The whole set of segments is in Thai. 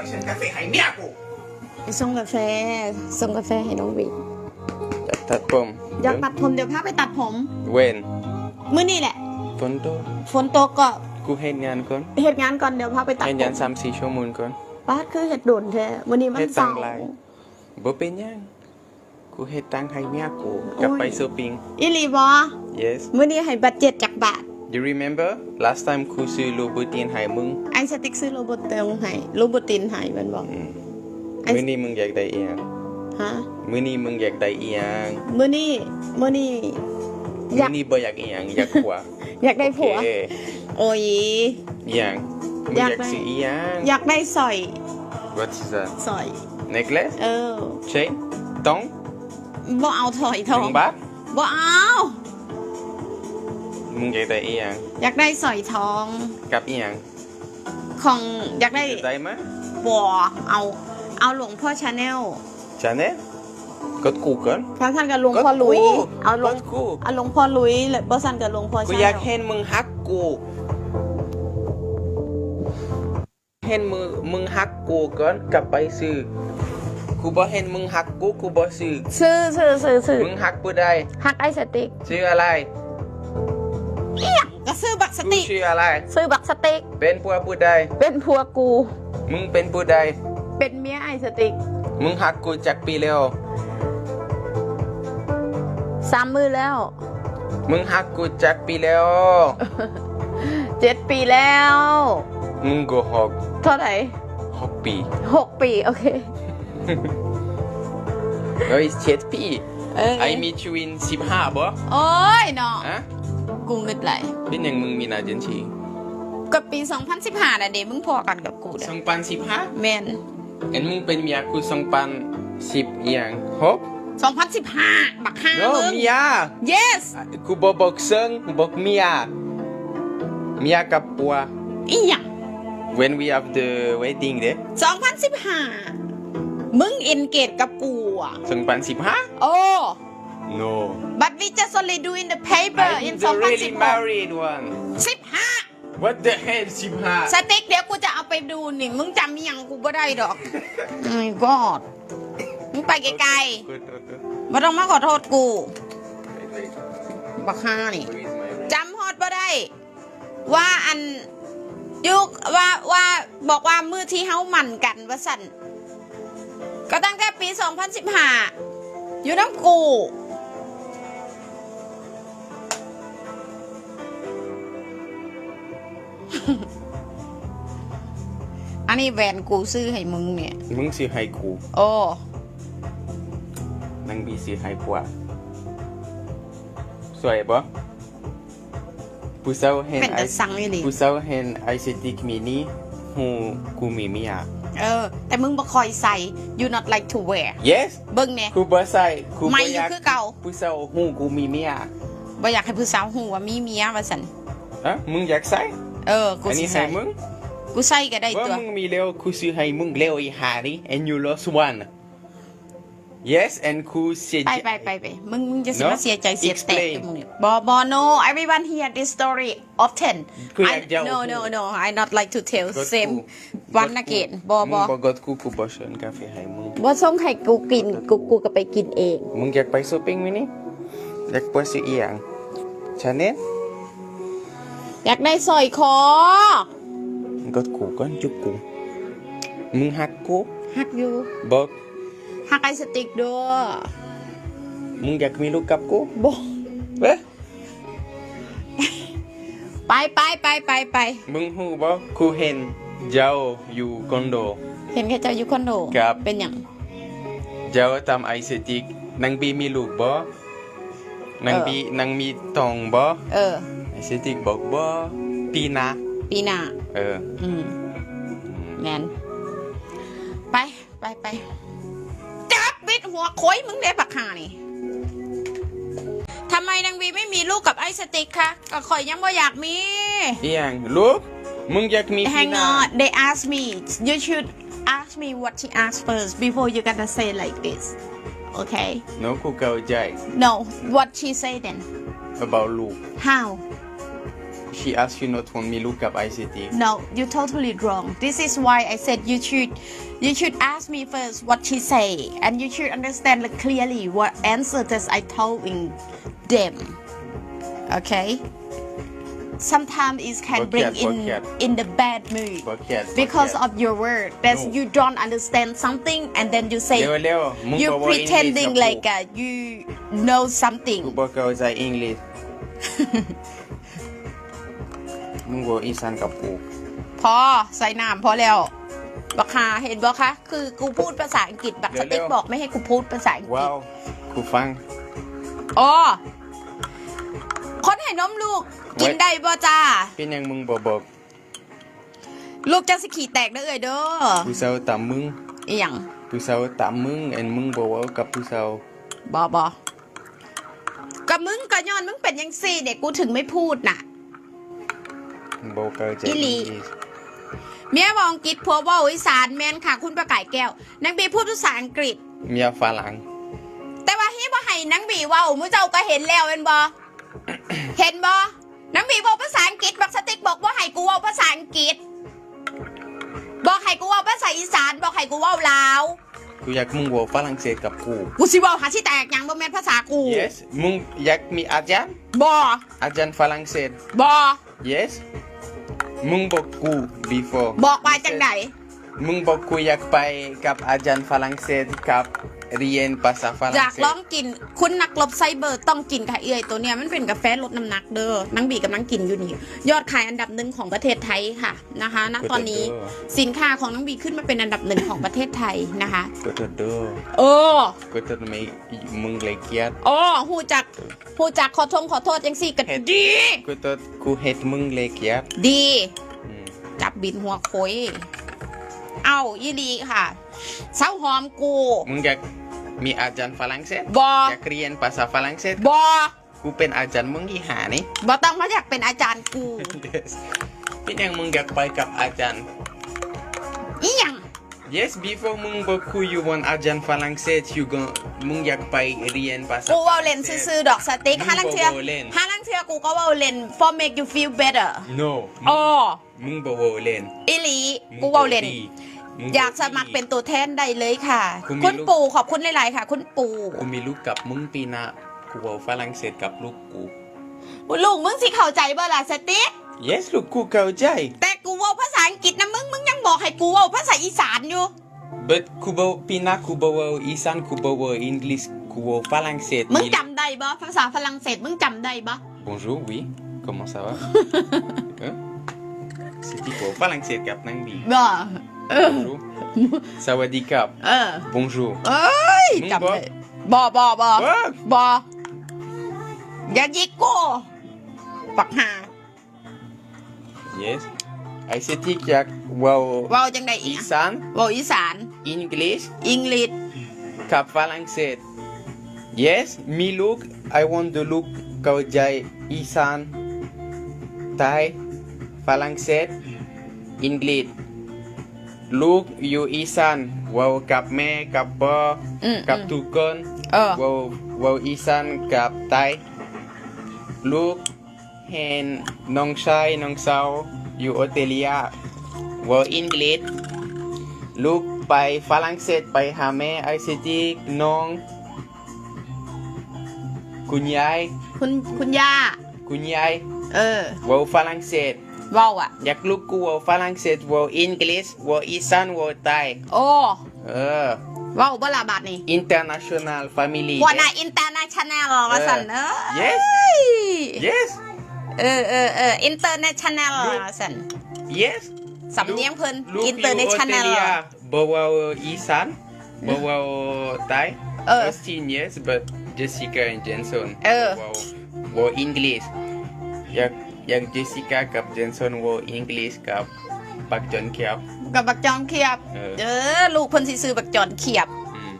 ไปเชิญกาแฟให้เมียกูไปส่งกาแฟส่งกาแฟให้น้องวิอยากตัดผมอยากตัดผมเดี๋ยวพาไปตัดผมเว้นมื้อนี้แหละ ฝนตกฝนตกก็กูเฮ็ดงานก่อนเหตุงานก่อนเดี๋ยวพาไปตัดเฮ็ดผงานมสามสี่ชั่วโมงก่อนป้าดคือเห็ดโดนแท้มื้อนี้มันเฮ็ดเสาตั้งร์หลายบ่เป็นหยังกูเฮ็ดตังค์ให้เมียกูกลับไปช้อปปิ้งอีหลีบ่ yes มื้อนี้ให้บัตรเจ็ดจากบาท you remember last time กูซื้อโลบูตินให้มึงไอสติ๊กซื้อโรบอตเตงให้โรบอตินให้มันบอกไอ้มื้อนี้มึงอยากได้อีหยังฮะมื้อนี้มึงอยากได้อีหยังมื้อนี้มื้อนี้อยามื้กอนี้บ่อยากอีหยังอยากผัว อยากได้ผัว โอเคโอ้ยอีหยังมึงอยากกอายได้ซื้ออีหยังอยากได้สร้อย what is that สร้อย necklace เออ chain ตองบ่เอาถอยทหองนึ่งบาทบ่เอา มึงอยากได้อีหยังอยากได้สร้อยทองกับอีหยังของอยากได้ได้ไหมบัวเอาเอาหลวงพ่อชาแนลชาแนลกดกูก่อนท่านท่านกับหลวงพ่อหลุย เอาหลวงกดกูเอาหลวงพ่อหลุยเลยบ่สั่นกับหลวงพ่อกูชาอแนยากลเห็นมึงฮักกูเห็นมึงมึงฮักกูก่อนกลับไปซื้อกูบ่เห็นมึงฮักกูกูบ่ซื้อซื้อซื้อซื้อซื้อมึงฮักผู้ใดฮักไอสติ๊กชื่ออะไร สกูติ๊กชื่ออะไร ซื้อบักสติ๊กเป็นผัวผู้ใด เป็นผัวกู มึงเป็นผู้ใด เป็นเมียไอสติ๊กมึงฮักกูจากปีแล้วสามมือแล้ว มึงฮักกูจากปีแล้ว เจ็ดปีแล้ว มึงโกหกเท่าไหร่หกปีหกปี โอเคเฮ้ยเจ็ดปีเออไอมีทวินสิบห้าบ่โอ้ยเนาะอะ กูเงิดไหลเป็นอย่างมึงมีนาเจนชีกับปี 2015น่ะเด็มึงพอกันกับกูเด้สองพันสิบห้าแมนเอ็นมึงเป็นเมียกูสองพันสิบอหย่างหก2015 บักห้าโน้มึง เมีย yes กูบอกบอกเซิงกูบอกเมีย เมียกับปัว อีหยัง when we have the wedding เด้2015 มึงเอนเกตกับกูอะสองพันสิบห้าโอ้ no but we just only do in the paper I'm in the really 2016 married one 15 what the hell สิบห้าสติ๊กเดี๋ยวกูจะเอาไปดูนี่มึงจำอิหยังกูบ่ได้ดอก oh my god มึงไปไกลๆไม่ต้องมาขอโทษกูบักฮานี่จำฮอดบ่ได้ ว่าอันยุคว่าว่าบอกว่ามือที่เฮาหมั่นกันว่าสั่นก็ตั้งแต่ปี 2015 อยู่น้ำกู อันนี้แหวนกูซื้อให้มึงเนี่ย มึงสิให้กูโอ้นังบีสิให้ปัวสวยบ่ผู้สาวเห็นเป็นไอแต่สั่งนี่หลีผู้สาวเห็นไอซิติกมินิหูกูมีเมีย เออ แต่มึงบ่คอยใส่ you not like to wear yes เบิ่งเนี่ย กูบ่ใส่กูไม่บ่ออยู่ยากคือเก่า ผู้สาวหูกูมีเมียบ่อยากให้ผู้สาวหูว่ามีเมียว่าสัน อะมึงอยากใส่ เออกูอันสินี้ให้ใส่มึงกูใส่ก็ได้ว่าตัว มึงมีเร็วกูซื้อให้มึงเร็วอีหานี่ and you lost one yes and กูเสียไปใจ ไปไปไปมึงมึงจะ No? มาเสียใจเสียแตก Explain. กับมึงเนี่ยบอบอ no everyone hear this story often กูอยาก I จะ no no no I not like to tell กด same กู one again บอมึบงอบ่กดกูกูบ่เชิญกาแฟให้มึง บอส่งให้กูกินกูกูก็ไปกินเอง มึงอยากไปช้อปปิ้งมั้ยนี่อยากไปซื้ออีหยังชาแนล อยากได้สร้อยคอมึงกดกูก่อนจุกกู มึงหักกูหักอยู่บอกหักไอสติกด้วยมึงอยากมีลูกกับกูบอเอ๊ะไปไปไปไปไปมึงฮู้บ่กูเห็นเจ้าอยู่คอนโด เห็นแค่เจ้าอยู่คอนโดครับเป็นอย่างเจ้าทำไอเซติกนางบีมีลูกบ่นางบีนางมีทองบ่เออ ไอเซติกบอกบ่ปีหน้าปีหน้าเออ อืมแมนไปไปไปจับบิดหัวโค้ยมึงได้ปักหานี่ทำไมนางวีไม่มีลูกกับไอ้สติ๊กคะก็ข่อยยังบ่อยากมีอีหยังลูกมึงอยากมีปี Hang หน้า on they ask me you should ask me what she asked first before you gonna say like this okay น้องกูเข้าใจ no what she say then about ลูก how she asked you not want me look up ICT No, you totally wrong. This is why I said you should you should ask me first what she say and you should understand like, clearly what answer that I told in them. Okay? Sometimes it can Forget, bring in forget. in the bad mood Forget, because forget. of your word that No. you don't understand something and then you say เร็วเร็วมึง you're บอกว่า pretending English กับ like uh, you know กู something กูบอกเข้าใจอังกฤษ มึงบอกอีสานกับกูพอใส่น้ำพอแล้วบักฮาเห็นบ่คะคือกูพูดภาษาอังกฤษบักสติ๊กบอกไม่ให้กูพูดภาษาอังกฤว้าษวกูฟังอ๋อคนให้นมลูกกินได้บ่จ้าเป็นหยังมึงบอกบอกลูกจะสิขี่แตกเด้อเอ้ยเด้อผู้สาวตามมึงอีหยังผู้สาวตามมึงเอ็นมึงบอกว่ากับผู้สาวบ่บ่ก็มึงก็ย้อนมึงเป็นยังซี่เด็กกูถึงไม่พูดน่ะ บอกเข้าใจอีหลีอังกฤษเมียบอกอังกฤษผัวเว่าอีสานแม่นค่ะ คุณประกายแก้วนางบีพูดภาษาอังกฤษ เมียฝรั่งแต่ว่าฮีบ่ให้นางบีเว้ามื้อเจ้าก็เห็นแล้วเห็นบ่ เห็นบ่นางบีบอกภาษาอังกฤษบักสติ๊กบอกว่าให้กูเว้าภาษาอังกฤษ บอกให้กูเว้าภาษาอีสานบอกให้กูเว้าลาวกูอยากมึงบอกฝรั่งเศสกับกู กูสิเว้าหาสิแตกหยังบ่แม่นภาษากู yes มึงอยากมีอาจารย์บ่อาจารย์ฝรั่งเศสบ่ yes มึงบอกกู before บอกว่าจังได มึงบอกกูอยากไปกับอาจารย์ฝรั่งเศสกับเรียนภาษาฝรั่งอยากเศสลองกิน คุณนักรบไซเบอร์ต้องกินค่ะเอ้ยตัวเนี้ยมันเป็นกาแฟลดน้ำหนักเด้อนางบีกับนางกินอยู่นี่ยอดขายอันดับหนึ่งของประเทศไทยค่ะนะคะณตอนนี้สินค้าของนางบีขึ้นมาเป็นอันดับหนึ่งของประเทศไทยนะคะกูจะดูเออกูจะไม่มึงเลยเกลียดอ๋อหูจักหูจักขอโทษขอโทษจังสี่ก็เฮ็ด ดี กูจะกูเฮ็ดมึงเลยเกลียดดี อืมจับบินหัวโคย เอายี่ดีค่ะเศร้าหอมกู มึงอยากมีอาจารย์ฝรั่งเศสบออยากเรียนภาษาฝรั่งเศสบอกูเป็นอาจารย์มึงอีหานี่บอต้องมาอยากเป็นอาจารย์กู yes เป็นยังมึงอยากไปกับอาจารย์อีหยัง yes before มึงบอกกูอยู่วันอาจารย์ฝรั่งเศสอยู่ก็มึงอยากไปเรียนภาษากูเว่าเล่นซื่อๆดอกสติ๊กมึงห้าลังเทือบ่เว้าเล่นห้าลังเทือกูก็เว่าเล่น for make you feel better no อ๋อ มึงบอกว่าเล่นอีหลีมึงกูเว่าเล่นดีมึงอยากสมัครเป็นตัวแทนได้เลยค่ะกูมีคุณลูก ปู่ขอบคุณหลาย ๆ ค่ะ คุณปู่กูมีลูกกับมึงปีหน้ากูเอาฝรั่งเศสกับลูกกูลุงมึงสิเข้าใจบ่ล่ะสติ๊ก yes ลูกกูเข้าใจ แต่กูเว่าภาษาอังกฤษนะมึง มึงยังบอกให้กูเว่าภาษาอีสานอยู่ but กูบอกปีหน้ากูบอกว่าอีสานกูบอกว่าอังกฤษกูบอกฝรั่งเศสมึงจำได้บ่ภาษาฝรั่งเศสมึงจำได้บ่ bonjour oui comment ça va hein c'est tipo ฝรั่งเศสกับนางบีบ่เออ bonjour สวัสดีครับเออ bonjour เอ้ยมึงจำบอกได้บ่บ่บ่ว้าวบ่อย่ายิกกูปักหา yes ไอเซติกอยากเว่าเว้าจังไดอีอีกสานเว้าอีสานอังกฤษอังกฤษกับฝรั่งเศส yes มีลูก I want the look เข้าใจอีสานไทย ฝรั่งเศสอังกฤษลูกอยู่อีสานเว่ากับแม่กับพ่ออืมกับอืมทุกคนเออเว่าเว่าอีสานกับไทยลูกเห็นน้องชายน้องสาวอยู่ออสเตรเลียเว่าอังกฤษลูกไปฝรั่งเศสไปหาแม่ไอซิติกน้อง คุณยายคุณคุณย่าคุณยายเออเว่าฝรั่งเศสเว้าอะอยากลูกกูเว่าฝรั่งเศส Vau ạ. Giặc lúc của Phalanxes của English, của Isan, của Thai. Ồ. Ờ. Vau bao là bạn này. International family. Quả này international là sẵn. Yes. Yes. Ờ ờ ờ international là sẵn. Yes. Sẩm nhang phân international. Bawal Isan, Bawal Thai. Ờ. Justin yes, but Jessica and Jensen. Ờ. Bawal English. Giặc อังกฤษอยากอยากเจสสิก้ากับเจนสันเว้าอังกฤษกับปักจอนเคียบ กับบักจอมเขียบ เออ เออ ลูกเพิ่นสิซื้อบักจอนเขียบ อืม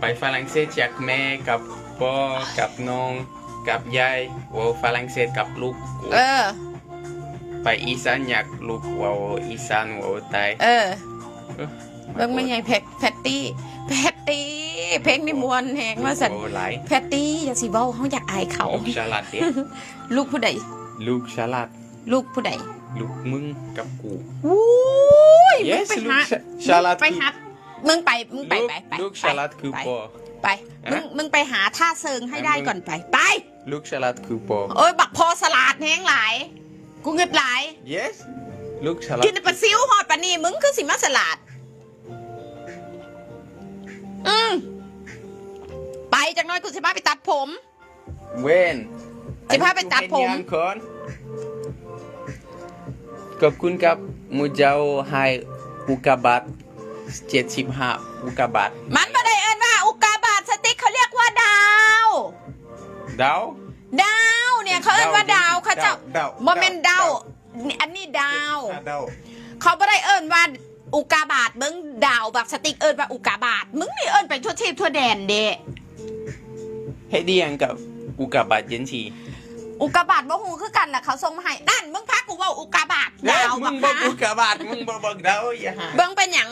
ไปฝรั่งเศสจากแม่กับพ่อกับน้องกับยายเว้าฝรั่งเศสกับลูกกูเออ ไปอีสานอยากลูกเว้าอีสานเว้าไทยเออเออเบิ่งไม่ใหญ่แพคแพตตี้แพตตี้เพลงนี่มวนแฮงว่าซั่นเว้าหลายแพตตี้อย่าสิเว้าเฮาอยากอายเขาฉลาดเด้ลูกผู้ใด ลูกฉลาด ลูกผู้ใดลูกมึงกับกูอุ้ยมึง yes ไปลูหากฉฉลาดไปคือหามึงไปมึงไปลูกไปไปลูกไปฉลาดคือไปพ่อไปมึงฮะมึงไปหาท่าเซิงให้ได้มึงก่อนไปไป ลูกฉลาดคือพ่อโอ้ยบักพอสลัดแห้งหลาย กูเงึดหลาย yes ลูกฉลาดกินแต่ปลาซิวหอดปลานี่มึงคือสิมาสลัดอืมไปจากหน้อยกูสิพาไปตัดผมเว้น สิพาไปตัดผมอันนี้กูเห็นยังก่อนขอบคุณครับมูเจ้าให้อุกกาบาต75อุกกาบาตมันไม่ได้เอินว่าอุกกาบาตสติ๊กเขาเรียกว่าดาว ดาว ดาวเนี่ยเขาเอินว่าดาวเขาจะดาวโมเมนดาวนี่อันนี้ดาวอะดาว เขาไม่ได้เอินว่าอุกกาบาตมึงดาวบักสติ๊กเอินว่าอุกกาบาตมึงนี่เอินไปทั่วเทพทั่วแดนเดะเฮ็ดดีหยังกับอุกกาบาตเย็นชี อุกกาบาตบ่ฮู้คือกันแหละเขาส่งมาให้นั่นมึงพักกูเว่าอุกกาบาตดาวมึบังกบอกฮะอุกกาบาตมึงบอกบอกดาวอย่าหา เบิ่งเป็นหยัง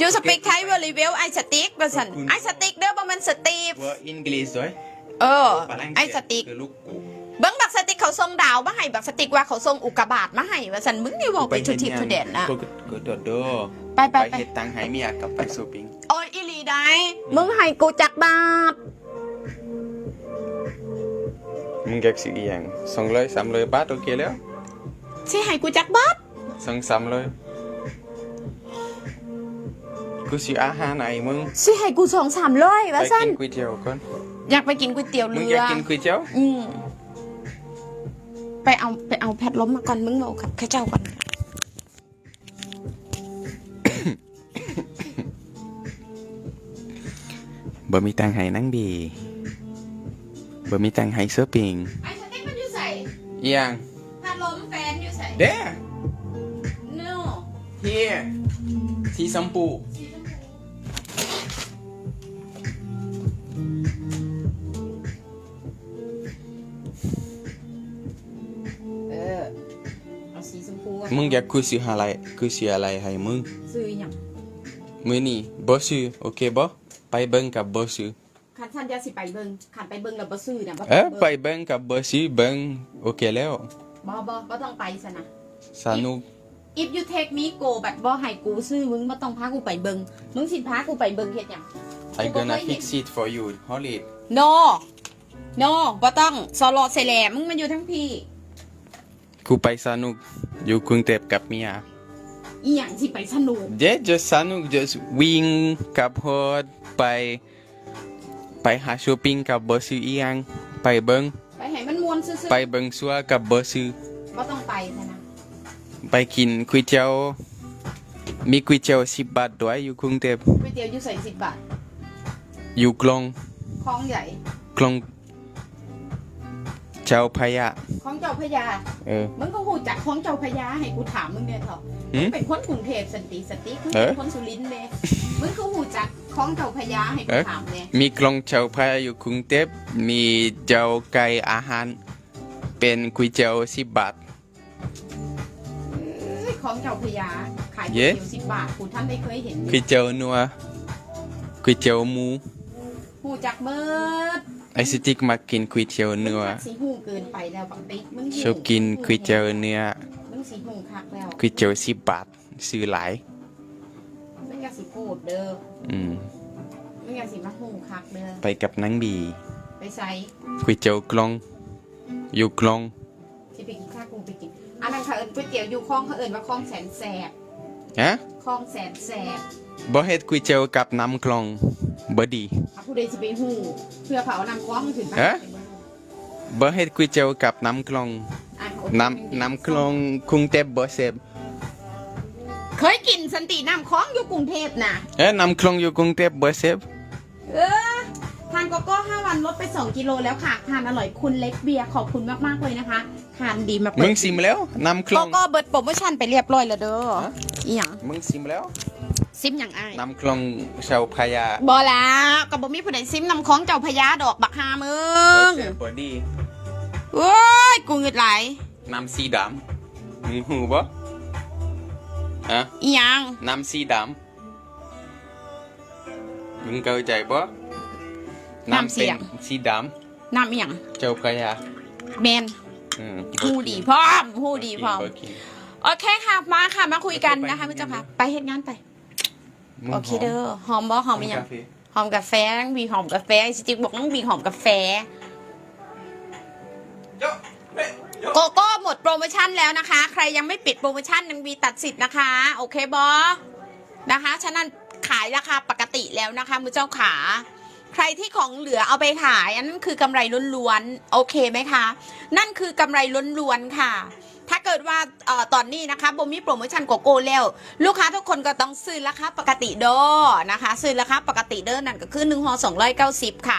ยูสปีกไทยเวลิเวลไอสติ๊กว่าซั่นขอบคุณ ไอสติ๊กเด้อบ่แม่นสตีฟว่าอังกฤษด้วยเออฝรั่งเศไอสติ๊กคือลูกกูเบิ้งบักสติ๊กเขาส่งดาวมาให้บักสติ๊กว่าเขาส่งอุกกาบาตมาให้ว่าสันมึงนี่บอกไปทุทิพย์ทุเด่นนะกูกูโดดโดไปไปไปไปเฮ็ดตังค์ให้เมียกับไปซูปิ้งโอ้ยอีหลีได้มึงให้กูจักบาท มึงอยากสิอีหยังสองร้อยสามร้อยบาทโอเคแล้วสิให้กูจักบาทสองสามร้อยกูสิอาหารไหนมึงสิให้กูสองสามร้อยไปว่าสันกินก๋วยเตี๋ยวก่อนอยากไปกินก๋วยเตี๋ยวมึงเรืออยากกินก๋วยเตี๋ยวอืมไปเอาไปเอาแพทล้มมาก่อนมึงบอกกับข้าเจ้าก่อน บ่มีตังค์ให้นั่งบี บ่มีตังค์ให้เสื้อปิงไอสติ๊กมันอยู่ใส่อีหยังแพทล้มแฟนอยู่ใส่ There no here สีชมพูเออ เอาสีชมพูอะมึงอยากกูสิหาอะไรกูสิอะไรให้มึง ซื้ออหย่าง มื้อนี้บ่ซื้อโอเคบ่ไปเบิ่งกับบ่ซื้อ ขันท่านจะสิไปเบิงขันไปเบิงแล้วบ่ซื้อเนี่ยบ่เอต้อองไปเบิ่งเบิ่งกับบ่ซื้อเบิ่งโอเคแล้วบ่บ่บ่ต้องไปซะนะ สนุก if you take me go แบบบ่ให้กูซื้อมึงบ่ต้องพากูไปเบิงมึงสิพากูไปเบิงเฮ็ดหยัง I gonna fix it for you hold it no no บ่ต้องสโลเซแลมึงมาอยู่ทั้งพี่ กูไปสนุกอยู่กรุงเทพกับเมีย อีหยังสิไปสนุก เดี๋ยว just สนุก just วิ่งกับรถไป ไปหาช้อปปิ้งกับบ่ซื้ออีหยังไปเบิ่งไปให้มันม่วนซื่อไปเบิ่งซัวกับบ่ซื้อๆบ่ต้องไปซะนะไปกินก๋วยเตี๋ยวมีก๋วยเตี๋ยวสิบบาทด้วยอยู่กรุงเทพก๋วยเตี๋ยวอยู่ใส่10บาทอยู่กลองคลองใหญ่กลอง เจ้าพระยาคลองเจ้าพระยาเออ มึงก็ฮู้จักคลองเจ้าพระยาให้กูถามมึงเนี่ยเถอะหืมมึงเป็นคนกรุงเทพสันติสติมึงเอ๊ะเป็นคนสุรินทร์เด้มึงก็ฮู้จักคลองเจ้าพระยาให้กูเอ๊ะถามเด้มีกลองเจ้าพระยาอยู่กรุงเทพมีเจ้าไก่อาหาร เป็นก๋วยเตี๋ยวสิบบาทเอ้ยของเจ้าพระยาขายก๋วยเย้เตี๋ยวสิบบาทกูท่านได้เคยเห็นก๋วยเตี๋ยวนัวก๋วยเตี๋ยวหมูฮู้จักเบิด ไอสติกมากินก๋วยเตี๋ยวเนื้อมึงสิฮู้เกินไปแล้วบักติ๊กมึงชอบกินก๋วยเตี๋ยวเนื้อมึงสิฮู้คักแล้วก๋วยเตี๋ยวสิบบาทซื้อหลายมึงอย่าสิพูดเด้ออืมมึงอย่าสิมาฮู้คักเด้อไปกับนางบี ไปใส่ก๋วยเตี๋ยวกลองอยู่กลองสิไปกินข้าวกูไปกินอันนั้นเขาเอิ้นก๋วยเตี๋ยวอยู่คลองเขาเอิ้นว่าคลองแสนแสบฮะคลองแสนแสบบ่เฮ็ดก๋วยเตี๋ยวกับน้ำกลองบ่ดีถ้าผู้ ใดสิไปฮู้เพื่อเผานำคลองถึงบ้านเอ๊ะบ่เฮ็ดก๋วยเตี๋ยวกับน้ำกลองอะโอเคน้ำน้ำกลองกรุงเทพบ่แซ่บเคยกินสันติน้ำคลองอยู่กรุงเทพน่ะเอ้ยน้ำกลองอยู่กรุงเทพบ่แซ่บเออทานโกโก้5วันลดไป2กิโลแล้วค่ะทานอร่อยคุณเล็กเบียร์ขอบคุณมากๆเลยนะคะทานดีมากมึงซิมแล้วน้ำกลโกองโก้เบิร์ดโปรโมชั่นไปเรียบร้อยแล้วเด้อฮะอีหยังมึงซิมแล้ว ซิมอย่างอ้ายน้ำกลองชาวพายาบอแล้วกับบ่มีผู้ใดซิมนำของเจ้าพญาดอกบักฮามึบ่งแซ่บบ่ดีโอ้ยกูเงึดไหลายน้ำสีดำมึงฮู้บ่ฮะอีหยังน้ำสีดำมึงเข้าใจบ่น้ำเป็นสีดน้ำอีหยังำเจ้าพระยาแมนอืมหูดีพร้อมหูดีพร้อมบ่กินโอเคค่ะมาค่ะมาคุยกันนะคะพี่เจ้าค่ะไปเฮ็ดงานไป มึงโอเคเด้อหอมบ่หอมอีหยังกาแฟหอมกาแฟนั่งบีหอมกาแฟสติ๊กบอกนั่งบีหอมกาแฟโกโก้หมดโปรโมชั่นแล้วนะคะ ใครยังไม่ปิดโปรโมชั่นยังมีตัดสิทธิ์นะคะ โอเคบอนะคะฉะนั้นขายราคาปกติแล้วนะคะมือเจ้าขา ใครที่ของเหลือเอาไปขาย อันนั้นคือกำไรล้วนๆโอเคไหมคะ นั่นคือกำไรล้วนๆค่ะ ถ้าเกิดว่าออตอนนี้นะคะบ่มีโปรโมชั่นโกโก้แล้ว ลูกค้าทุกคนก็ต้องซื้อราคาปกติเด้อนะคะ ซื้อราคาปกติเด้อนั่นก็คือ1ห่อ290 ค่ะ